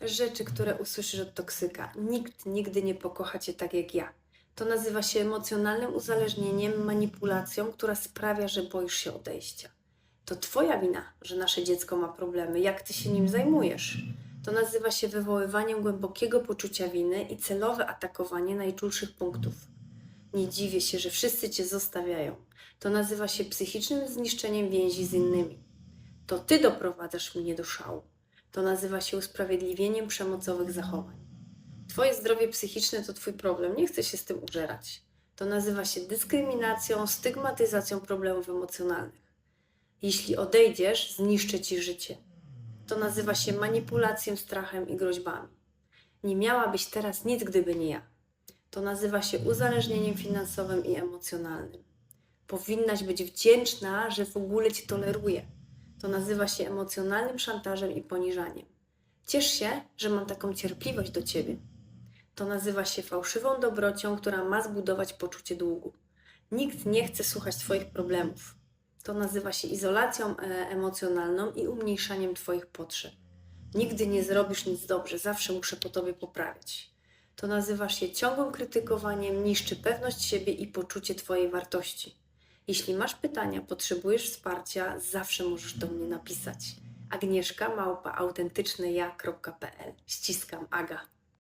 Rzeczy, które usłyszysz od toksyka. Nikt nigdy nie pokocha cię tak jak ja. To nazywa się emocjonalnym uzależnieniem, manipulacją, która sprawia, że boisz się odejścia. To twoja wina, że nasze dziecko ma problemy. Jak ty się nim zajmujesz? To nazywa się wywoływaniem głębokiego poczucia winy i celowe atakowanie najczulszych punktów. Nie dziwię się, że wszyscy cię zostawiają. To nazywa się psychicznym zniszczeniem więzi z innymi. To ty doprowadzasz mnie do szału. To nazywa się usprawiedliwieniem przemocowych zachowań. Twoje zdrowie psychiczne to twój problem, nie chcę się z tym użerać. To nazywa się dyskryminacją, stygmatyzacją problemów emocjonalnych. Jeśli odejdziesz, zniszczę ci życie. To nazywa się manipulacją, strachem i groźbami. Nie miałabyś teraz nic, gdyby nie ja. To nazywa się uzależnieniem finansowym i emocjonalnym. Powinnaś być wdzięczna, że w ogóle cię toleruję. To nazywa się emocjonalnym szantażem i poniżaniem. Ciesz się, że mam taką cierpliwość do ciebie. To nazywa się fałszywą dobrocią, która ma zbudować poczucie długu. Nikt nie chce słuchać Twoich problemów. To nazywa się izolacją e, emocjonalną i umniejszaniem Twoich potrzeb. Nigdy nie zrobisz nic dobrze, zawsze muszę po Tobie poprawiać. To nazywa się ciągłym krytykowaniem, niszczy pewność siebie i poczucie Twojej wartości. Jeśli masz pytania, potrzebujesz wsparcia, zawsze możesz do mnie napisać. Agnieszka małpa autentyczneja.pl Ściskam Aga.